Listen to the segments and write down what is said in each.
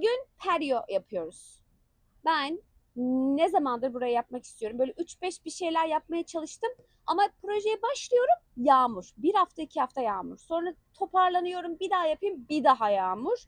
Bugün patio yapıyoruz. Ben ne zamandır burayı yapmak istiyorum. Böyle 3-5 bir şeyler yapmaya çalıştım. Ama projeye başlıyorum yağmur. Bir hafta iki hafta yağmur. Sonra toparlanıyorum bir daha yapayım bir daha yağmur.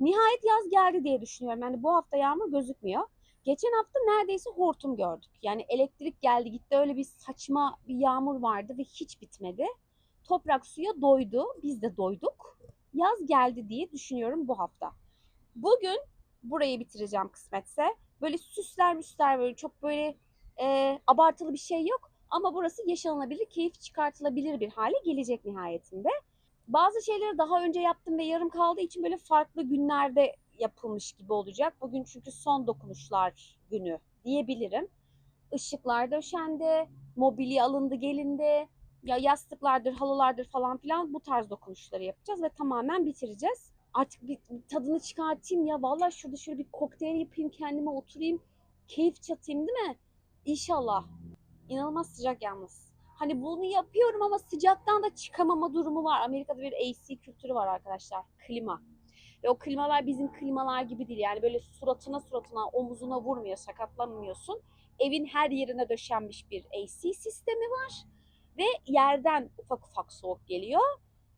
Nihayet yaz geldi diye düşünüyorum. Yani bu hafta yağmur gözükmüyor. Geçen hafta neredeyse hortum gördük. Yani elektrik geldi gitti öyle bir saçma bir yağmur vardı ve hiç bitmedi. Toprak suya doydu. Biz de doyduk yaz geldi diye düşünüyorum bu hafta. Bugün burayı bitireceğim kısmetse. Böyle süsler müsler böyle çok böyle e, abartılı bir şey yok. Ama burası yaşanılabilir, keyif çıkartılabilir bir hale gelecek nihayetinde. Bazı şeyleri daha önce yaptım ve yarım kaldığı için böyle farklı günlerde yapılmış gibi olacak. Bugün çünkü son dokunuşlar günü diyebilirim. Işıklar döşendi, mobilya alındı gelindi, ya yastıklardır, halılardır falan filan bu tarz dokunuşları yapacağız ve tamamen bitireceğiz. Artık bir tadını çıkartayım ya. Vallahi şurada şöyle bir kokteyl yapayım, kendime oturayım, keyif çatayım değil mi? İnşallah. İnanılmaz sıcak yalnız. Hani bunu yapıyorum ama sıcaktan da çıkamama durumu var. Amerika'da bir AC kültürü var arkadaşlar. Klima. Ve o klimalar bizim klimalar gibi değil. Yani böyle suratına suratına, omuzuna vurmuyor, sakatlanmıyorsun. Evin her yerine döşenmiş bir AC sistemi var ve yerden ufak ufak soğuk geliyor.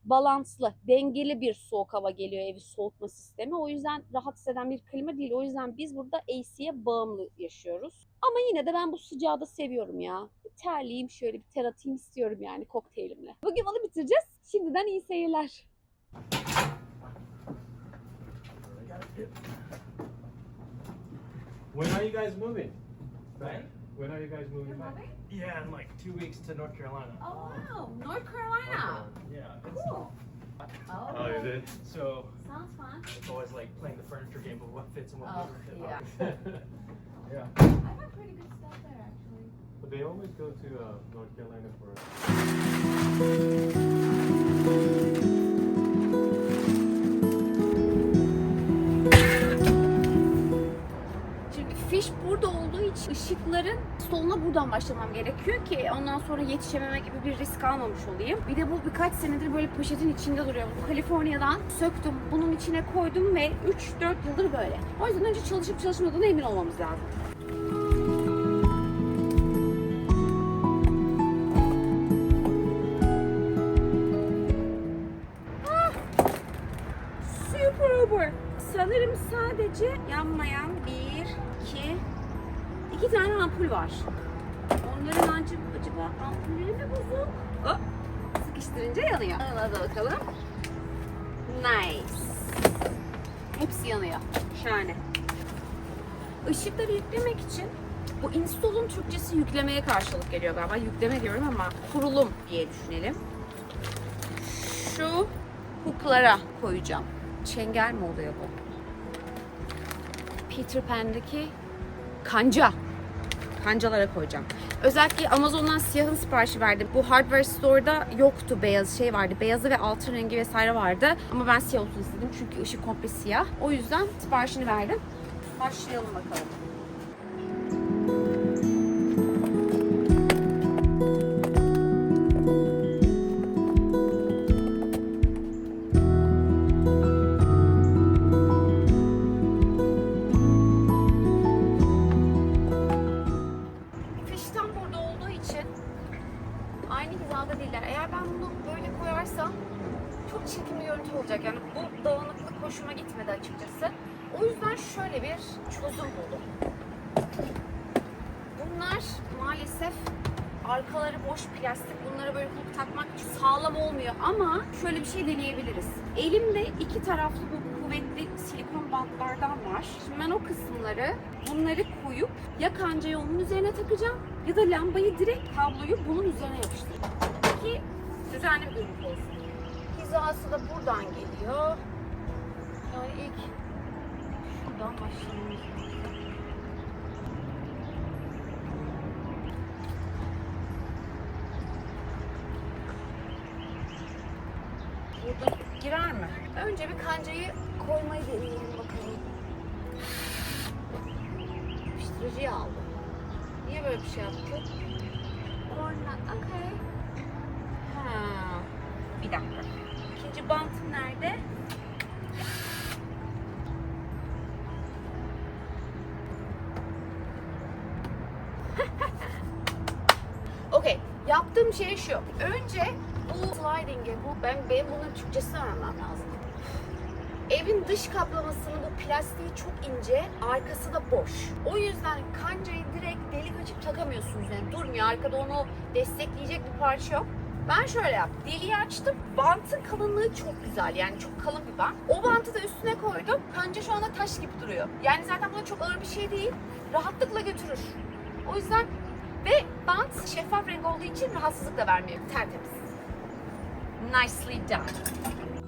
Balanslı, dengeli bir soğuk hava geliyor evi soğutma sistemi. O yüzden rahatsız eden bir klima değil. O yüzden biz burada AC'ye bağımlı yaşıyoruz. Ama yine de ben bu sıcağı da seviyorum ya. Bir terleyeyim şöyle bir ter atayım istiyorum yani kokteylimle. Bugün onu bitireceğiz. Şimdiden iyi seyirler. When are you guys moving? When? When are you guys moving back? Yeah, in like two weeks to North Carolina. Oh wow, North Carolina. Yeah. it's- Cool. Oh, is it? So Sounds fun. it's always like playing the furniture game of what fits and what Oh, doesn't fit. yeah. yeah. I've had pretty good stuff there actually. But they always go to uh, North Carolina for. Fiş burada olduğu için ışıkların soluna buradan başlamam gerekiyor ki ondan sonra yetişememe gibi bir risk almamış olayım. Bir de bu birkaç senedir böyle poşetin içinde duruyor. Bu Kaliforniya'dan söktüm, bunun içine koydum ve 3-4 yıldır böyle. O yüzden önce çalışıp çalışmadığına emin olmamız lazım. İki tane ampul var. Onların acaba, acaba ampulleri mi bozuk? Hop. Sıkıştırınca yanıyor. Al hadi bakalım. Nice. Hepsi yanıyor. Şahane. Işıkları yüklemek için bu install'un Türkçesi yüklemeye karşılık geliyor galiba. Yükleme diyorum ama kurulum diye düşünelim. Şu hooklara koyacağım. Çengel mi oluyor bu? Peter Pan'daki kanca. Kancalara koyacağım. Özellikle Amazon'dan siyahın siparişi verdim. Bu hardware store'da yoktu beyaz şey vardı. Beyazı ve altın rengi vesaire vardı. Ama ben siyah olsun istedim çünkü ışık komple siyah. O yüzden siparişini verdim. Başlayalım bakalım. Ya kancayı onun üzerine takacağım ya da lambayı direkt kabloyu bunun üzerine yapıştıracağım. Ki düzenli bir görüntü olsun. Hizası da buradan geliyor. Yani ilk şuradan başlamamız lazım. Burada girer mi? Önce bir kancayı koymayı deneyelim Enerjiyi aldı. Niye böyle bir şey yaptı? Korna, okay. Ha. Bir dakika. İkinci bant nerede? Okey. Yaptığım şey şu. Önce bu sliding'i, bu, ben, benim bunun Türkçesini öğrenmem lazım. Evin dış kaplamasının bu plastiği çok ince, arkası da boş. O yüzden kancayı direkt delik açıp takamıyorsunuz. Yani durmuyor, arkada onu destekleyecek bir parça yok. Ben şöyle yaptım. Deliği açtım. Bantın kalınlığı çok güzel. Yani çok kalın bir bant. O bantı da üstüne koydum. Kanca şu anda taş gibi duruyor. Yani zaten bu da çok ağır bir şey değil. Rahatlıkla götürür. O yüzden ve bant şeffaf renk olduğu için rahatsızlık da vermiyor. Tertemiz. Nicely done.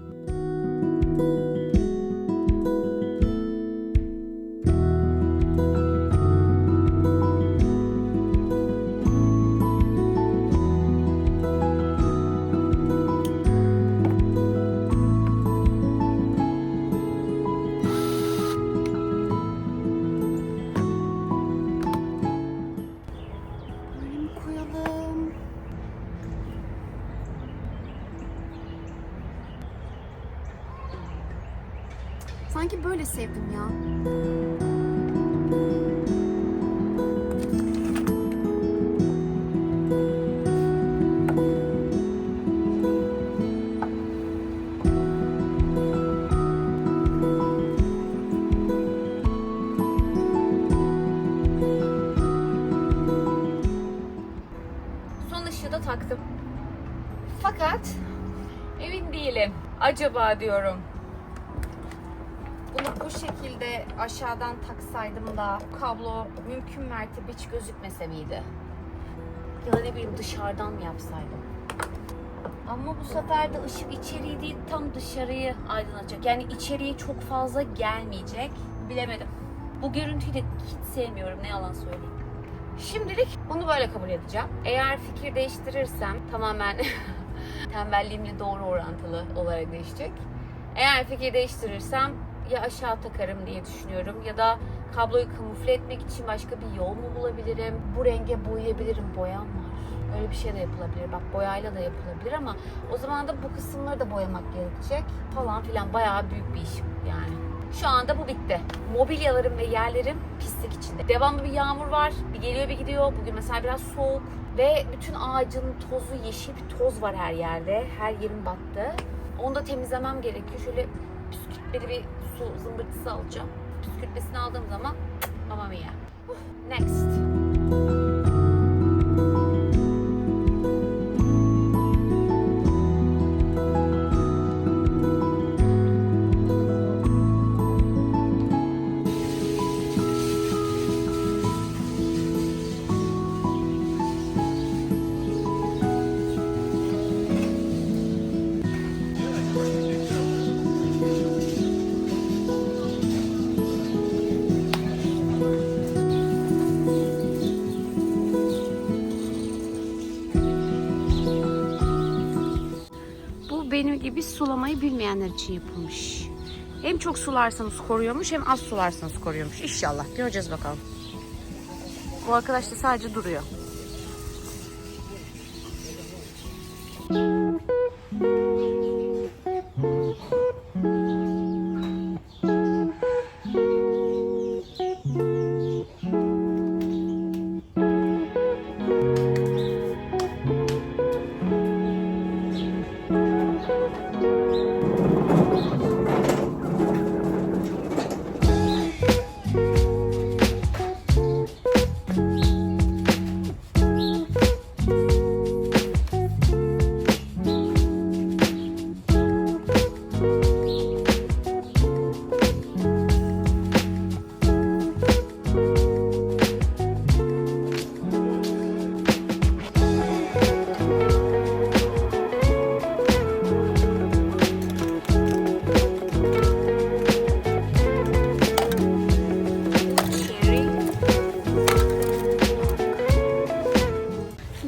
Acaba diyorum. Bunu bu şekilde aşağıdan taksaydım da kablo mümkün mertebe hiç gözükmese miydi? Ya da ne bileyim dışarıdan mı yapsaydım? Ama bu sefer de ışık içeriği değil tam dışarıyı aydınlatacak. Yani içeriye çok fazla gelmeyecek. Bilemedim. Bu görüntüyü de hiç sevmiyorum ne yalan söyleyeyim. Şimdilik bunu böyle kabul edeceğim. Eğer fikir değiştirirsem tamamen tembelliğimle doğru orantılı olarak değişecek. Eğer fikir değiştirirsem ya aşağı takarım diye düşünüyorum ya da kabloyu kamufle etmek için başka bir yol mu bulabilirim? Bu renge boyayabilirim. Boyam var. Öyle bir şey de yapılabilir. Bak boyayla da yapılabilir ama o zaman da bu kısımları da boyamak gerekecek falan filan. Bayağı büyük bir iş yani. Şu anda bu bitti. Mobilyalarım ve yerlerim pislik içinde. Devamlı bir yağmur var. Bir geliyor bir gidiyor. Bugün mesela biraz soğuk. Ve bütün ağacın tozu, yeşil bir toz var her yerde. Her yerim battı. Onu da temizlemem gerekiyor. Şöyle püskürtmeli bir su zımbırtısı alacağım. Püskürtmesini aldığım zaman mamma mia. Next. Sulamayı bilmeyenler için yapılmış. Hem çok sularsanız koruyormuş hem az sularsanız koruyormuş. İnşallah göreceğiz bakalım. Bu arkadaş da sadece duruyor.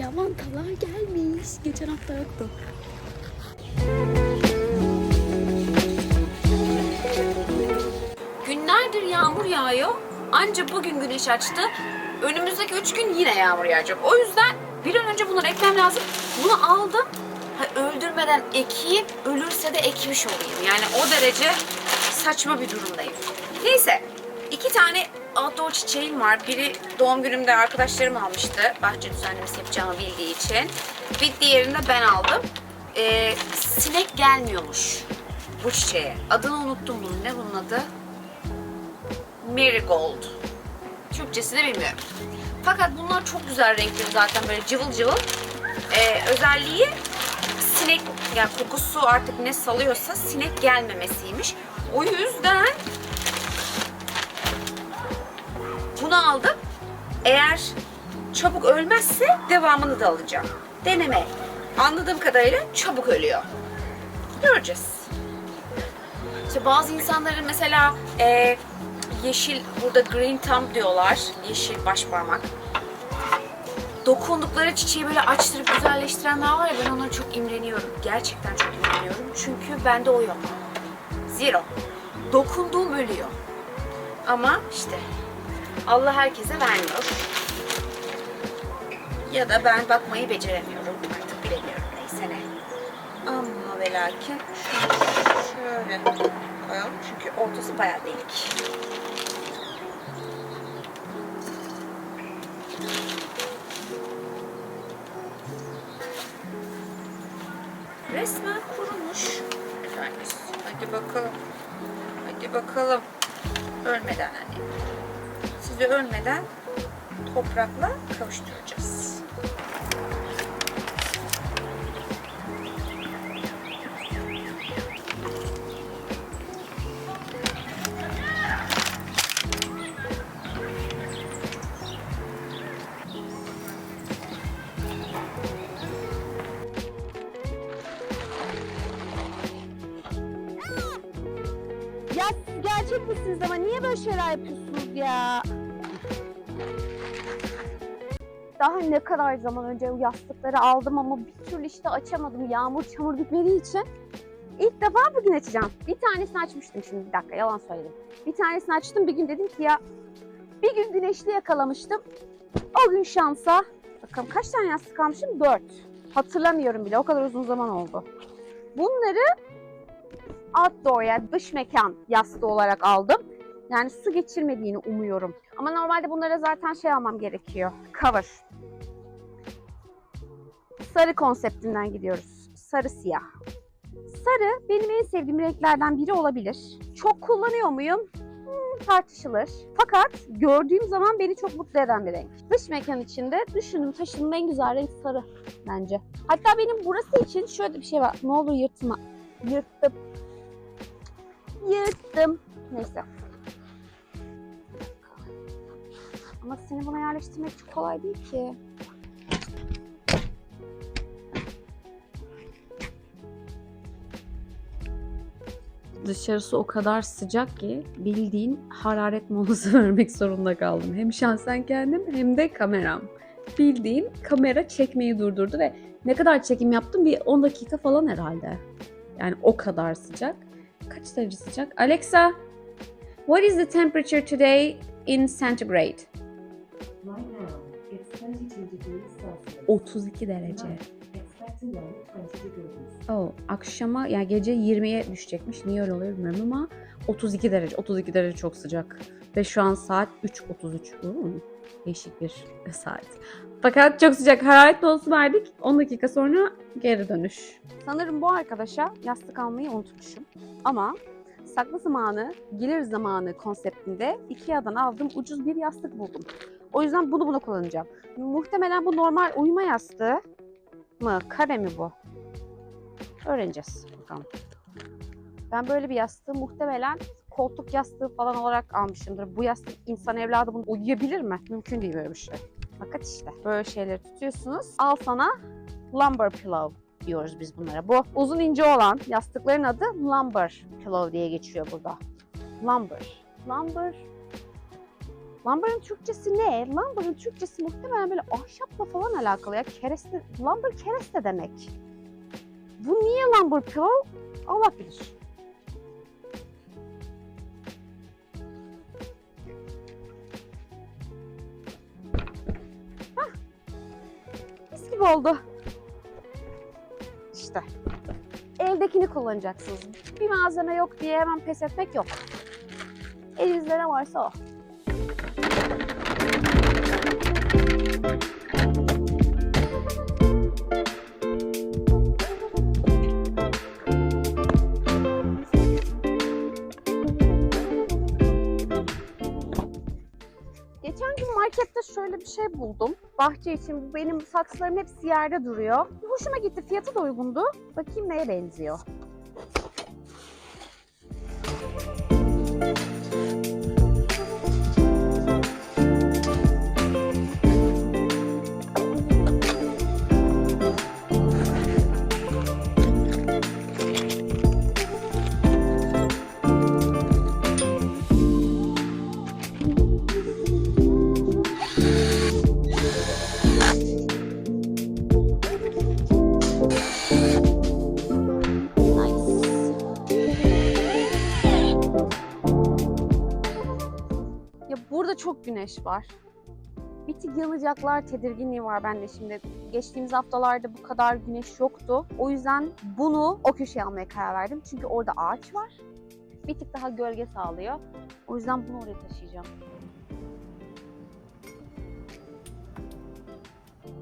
Lavantalar gelmiş. Geçen hafta yoktu. Günlerdir yağmur yağıyor. Ancak bugün güneş açtı. Önümüzdeki üç gün yine yağmur yağacak. O yüzden bir an önce bunları ekmem lazım. Bunu aldım. Ha, öldürmeden ekeyim, ölürse de ekmiş olayım. Yani o derece saçma bir durumdayım. Neyse, iki tane outdoor çiçeğim var. Biri doğum günümde arkadaşlarım almıştı. Bahçe düzenlemesi yapacağımı bildiği için. Bir diğerini de ben aldım. Ee, sinek gelmiyormuş bu çiçeğe. Adını unuttum bunun. Ne bunun adı? Marigold. Türkçesini bilmiyorum. Fakat bunlar çok güzel renkleri zaten böyle cıvıl cıvıl. Ee, özelliği sinek yani kokusu artık ne salıyorsa sinek gelmemesiymiş. O yüzden bunu aldım. Eğer çabuk ölmezse devamını da alacağım. Deneme. Anladığım kadarıyla çabuk ölüyor. Göreceğiz. İşte bazı insanların mesela e, yeşil burada green thumb diyorlar. Yeşil başparmak. Dokundukları çiçeği böyle açtırıp güzelleştirenler var ya ben onlara çok imreniyorum. Gerçekten çok imreniyorum. Çünkü bende o yok. Zero. Dokunduğum ölüyor. Ama işte Allah herkese vermiyor. Ya da ben bakmayı beceremiyorum. Artık bilemiyorum. Neyse ne. Ama ve lakin şöyle koyalım. Çünkü ortası bayağı delik. Resmen kurumuş. Hadi bakalım. Hadi bakalım. Ölmeden anne. Sizi ölmeden toprakla kavuşturacağız. Ya gerçek misiniz ama niye böyle şeyler yapıyorsunuz ya? Daha ne kadar zaman önce yastıkları aldım ama bir türlü işte açamadım. Yağmur çamur bitmediği için. İlk defa bugün açacağım. Bir tanesini açmıştım şimdi bir dakika yalan söyledim. Bir tanesini açtım bir gün dedim ki ya bir gün güneşli yakalamıştım. O gün şansa bakalım kaç tane yastık almışım? Dört. Hatırlamıyorum bile o kadar uzun zaman oldu. Bunları outdoor yani dış mekan yastığı olarak aldım. Yani su geçirmediğini umuyorum. Ama normalde bunlara zaten şey almam gerekiyor. Cover. Sarı konseptinden gidiyoruz. Sarı siyah. Sarı benim en sevdiğim renklerden biri olabilir. Çok kullanıyor muyum? Hmm, tartışılır. Fakat gördüğüm zaman beni çok mutlu eden bir renk. Dış mekan içinde düşündüm taşınım en güzel renk sarı bence. Hatta benim burası için şöyle bir şey var. Ne olur yırtma. Yırttım. Yırttım. Neyse. Ama seni buna yerleştirmek çok kolay değil ki. Dışarısı o kadar sıcak ki bildiğin hararet molası vermek zorunda kaldım. Hem şahsen kendim hem de kameram. Bildiğin kamera çekmeyi durdurdu ve ne kadar çekim yaptım? Bir 10 dakika falan herhalde. Yani o kadar sıcak. Kaç derece sıcak? Alexa, what is the temperature today in centigrade? Right now, it's 22 degrees Celsius. 32 derece. Tonight, expect a low 20 degrees. Oh, akşama ya gece 20'ye düşecekmiş. Niye öyle oluyor bilmiyorum ama 32 derece. 32 derece çok sıcak. Ve şu an saat 3.33. Hmm, değişik bir saat. Fakat çok sıcak. Hararet dolusu verdik. 10 dakika sonra geri dönüş. Sanırım bu arkadaşa yastık almayı unutmuşum. Ama saklı zamanı, gelir zamanı konseptinde Ikea'dan aldığım ucuz bir yastık buldum. O yüzden bunu bunu kullanacağım. Muhtemelen bu normal uyuma yastığı mı? Kare mi bu? Öğreneceğiz. Bakalım. Ben böyle bir yastığı muhtemelen koltuk yastığı falan olarak almışımdır. Bu yastık insan evladı bunu uyuyabilir mi? Mümkün değil böyle bir şey. Fakat işte böyle şeyleri tutuyorsunuz. Al sana lumbar pillow diyoruz biz bunlara. Bu uzun ince olan yastıkların adı lumbar pillow diye geçiyor burada. Lumbar. Lumbar. Lumbar'ın Türkçesi ne? Lumbar'ın Türkçesi muhtemelen böyle ahşapla falan alakalı ya. Kereste, lumbar kereste demek. Bu niye lumbar pillow? Allah bilir. Gibi oldu. İşte. Eldekini kullanacaksınız. Bir malzeme yok diye hemen pes etmek yok. Elinizde ne varsa o. şöyle bir şey buldum. Bahçe için bu benim saksılarım hepsi yerde duruyor. Hoşuma gitti. Fiyatı da uygundu. Bakayım neye benziyor. Güneş var. Bir tık yanacaklar tedirginliği var bende şimdi. Geçtiğimiz haftalarda bu kadar güneş yoktu. O yüzden bunu o köşeye almaya karar verdim. Çünkü orada ağaç var. Bir tık daha gölge sağlıyor. O yüzden bunu oraya taşıyacağım.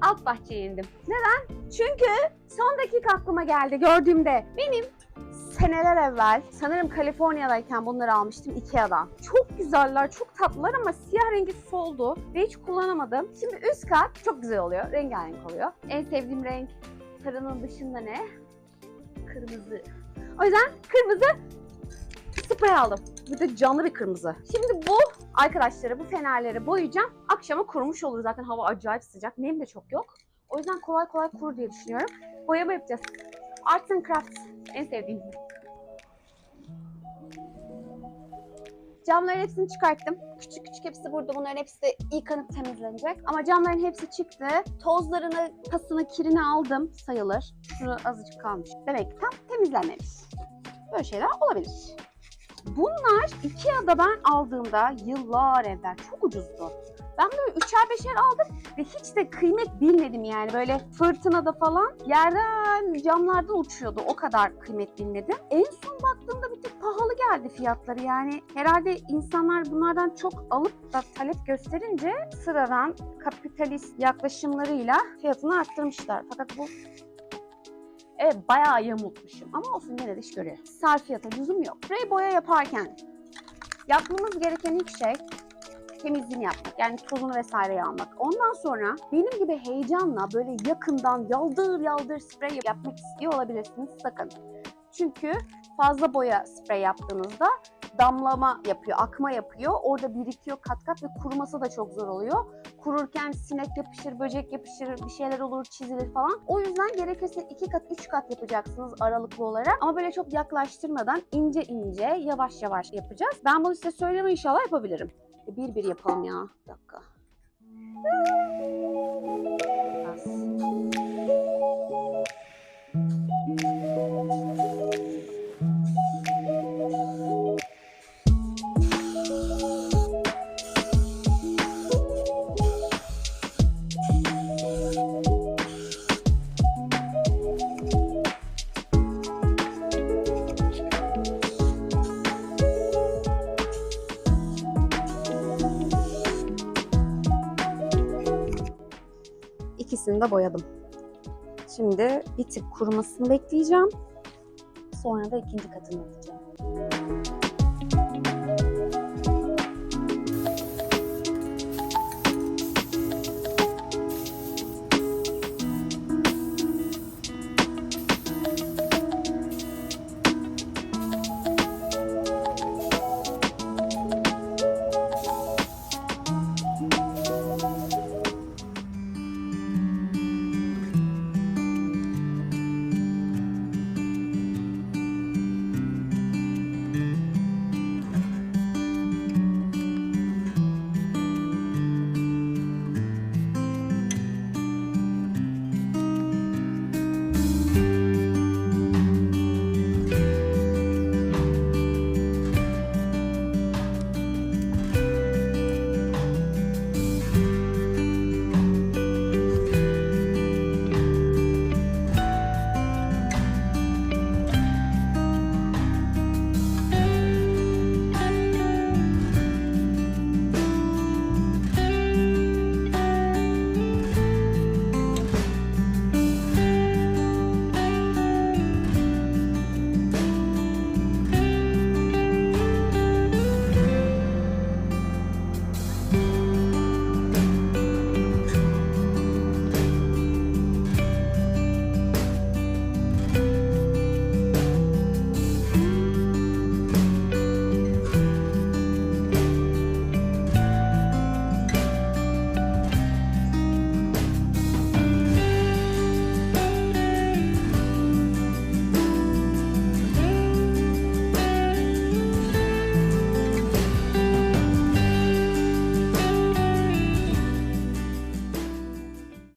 Alt bahçeye indim. Neden? Çünkü son dakika aklıma geldi gördüğümde. Benim seneler evvel sanırım Kaliforniya'dayken bunları almıştım Ikea'dan. Çok güzeller, çok tatlılar ama siyah rengi soldu ve hiç kullanamadım. Şimdi üst kat çok güzel oluyor, rengarenk oluyor. En sevdiğim renk sarının dışında ne? Kırmızı. O yüzden kırmızı sprey aldım. Bir de canlı bir kırmızı. Şimdi bu arkadaşları, bu fenerleri boyayacağım. Akşama kurumuş olur zaten hava acayip sıcak. Nem de çok yok. O yüzden kolay kolay kurur diye düşünüyorum. Boyama yapacağız. Arts and Crafts en sevdiğim. Camların hepsini çıkarttım. Küçük küçük hepsi burada. Bunların hepsi yıkanıp temizlenecek. Ama camların hepsi çıktı. Tozlarını, pasını, kirini aldım sayılır. Şunu azıcık kalmış. Demek ki tam temizlenmemiş. Böyle şeyler olabilir. Bunlar Ikea'da ben aldığımda yıllar evvel çok ucuzdu. Ben böyle üçer beşer aldım ve hiç de kıymet bilmedim yani. Böyle fırtınada falan yerden camlardan uçuyordu. O kadar kıymet bilmedim. En son baktığımda bir tık pahalı geldi fiyatları. Yani herhalde insanlar bunlardan çok alıp da talep gösterince sıradan kapitalist yaklaşımlarıyla fiyatını arttırmışlar. Fakat bu Evet bayağı yamultmuşum ama olsun gene de iş görüyor. Sarfiyata lüzum yok. Sprey boya yaparken yapmamız gereken ilk şey temizliğini yapmak. Yani tozunu vesaire almak. Ondan sonra benim gibi heyecanla böyle yakından yaldır yaldır sprey yapmak istiyor olabilirsiniz. Sakın. Çünkü fazla boya sprey yaptığınızda damlama yapıyor, akma yapıyor. Orada birikiyor kat kat ve kuruması da çok zor oluyor. Kururken sinek yapışır, böcek yapışır, bir şeyler olur, çizilir falan. O yüzden gerekirse iki kat, üç kat yapacaksınız aralıklı olarak. Ama böyle çok yaklaştırmadan ince ince, yavaş yavaş yapacağız. Ben bunu size söyleme inşallah yapabilirim. E, Bir bir yapalım ya. Bir dakika. Biraz. De boyadım. Şimdi bir tık kurumasını bekleyeceğim. Sonra da ikinci katını yapacağım.